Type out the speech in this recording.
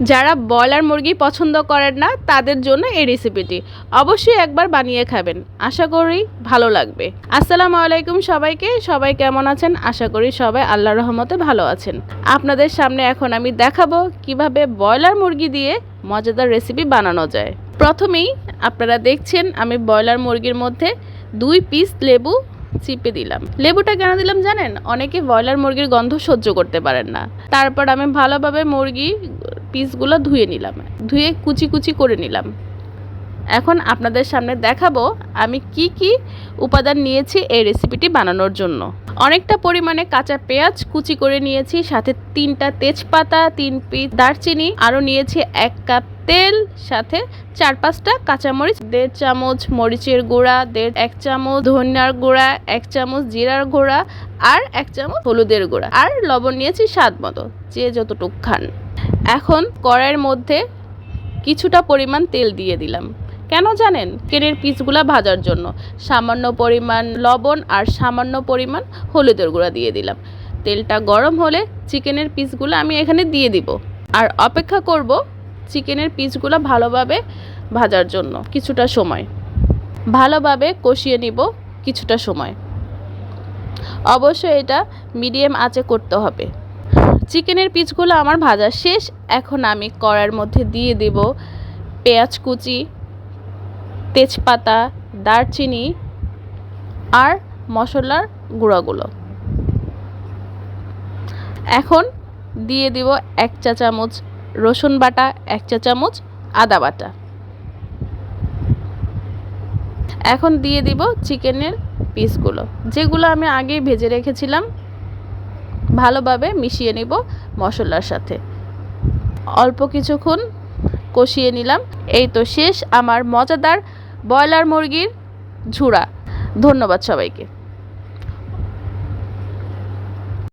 যারা ব্রয়লার মুরগি পছন্দ করেন না, তাদের জন্য এই রেসিপিটি অবশ্যই একবার বানিয়ে খাবেন। আশা করি ভালো লাগবে। আসসালামু আলাইকুম সবাইকে। সবাই কেমন আছেন? আশা করি সবাই আল্লাহ রহমতে ভালো আছেন। আপনাদের সামনে এখন আমি দেখাবো কীভাবে ব্রয়লার মুরগি দিয়ে মজাদার রেসিপি বানানো যায়। প্রথমেই আপনারা দেখছেন, আমি ব্রয়লার মুরগির মধ্যে দুই পিস লেবু চিপে দিলাম। লেবুটা কেন দিলাম জানেন? অনেকে ব্রয়লার মুরগির গন্ধ সহ্য করতে পারেন না। তারপর আমি ভালোভাবে মুরগি পিসগুলো ধুয়ে নিলাম। ধুয়ে কুচি কুচি করে নিলাম। এখন আপনাদের সামনে দেখাবো আমি কি কি উপাদান নিয়েছি এই রেসিপিটি বানানোর জন্য। অনেকটা পরিমাণে কাঁচা পেঁয়াজ কুচি করে নিয়েছি, সাথে তিনটা তেজপাতা, তিন পিস দারচিনি, আরও নিয়েছি এক কাপ তেল, সাথে চার পাঁচটা কাঁচামরিচ, দেড় চামচ মরিচের গুঁড়া, দেড় এক চামচ ধনিয়ার গুঁড়া, এক চামচ জিরার গুঁড়া, আর এক চামচ হলুদের গুঁড়া। আর লবণ নিয়েছি স্বাদ মতো, যে যতটুক খান। এখন কড়াইয়ের মধ্যে কিছুটা পরিমাণ তেল দিয়ে দিলাম। কেন জানেন? চিকেনের পিসগুলা ভাজার জন্য। সামান্য পরিমাণ লবণ আর সামান্য পরিমাণ হলুদের গুঁড়া দিয়ে দিলাম। তেলটা গরম হলে চিকেনের পিসগুলো আমি এখানে দিয়ে দিব। আর অপেক্ষা করব চিকেনের পিসগুলো ভালোভাবে ভাজার জন্য কিছুটা সময়। ভালোভাবে কষিয়ে নিব কিছুটা সময়। অবশ্যই এটা মিডিয়াম আঁচে করতে হবে। চিকেনের পিসগুলো আমার ভাজা শেষ। এখন আমি কড়ার মধ্যে দিয়ে দেব পেঁয়াজ কুচি, তেজপাতা, দারচিনি আর মশলার গুঁড়াগুলো। এখন দিয়ে দিব এক চা চামচ রসুন বাটা, এক চা চামচ আদা বাটা। এখন দিয়ে দিব চিকেনের পিসগুলো। যেগুলো আমি আগে ভেজে রেখেছিলাম ভালোভাবে মিশিয়ে নিব মশলার সাথে। অল্প কিছুক্ষণ কষিয়ে নিলাম। এই তো শেষ আমার মজাদার ব্রয়লার মুরগির ঝুড়া ধন্যবাদ সবাইকে।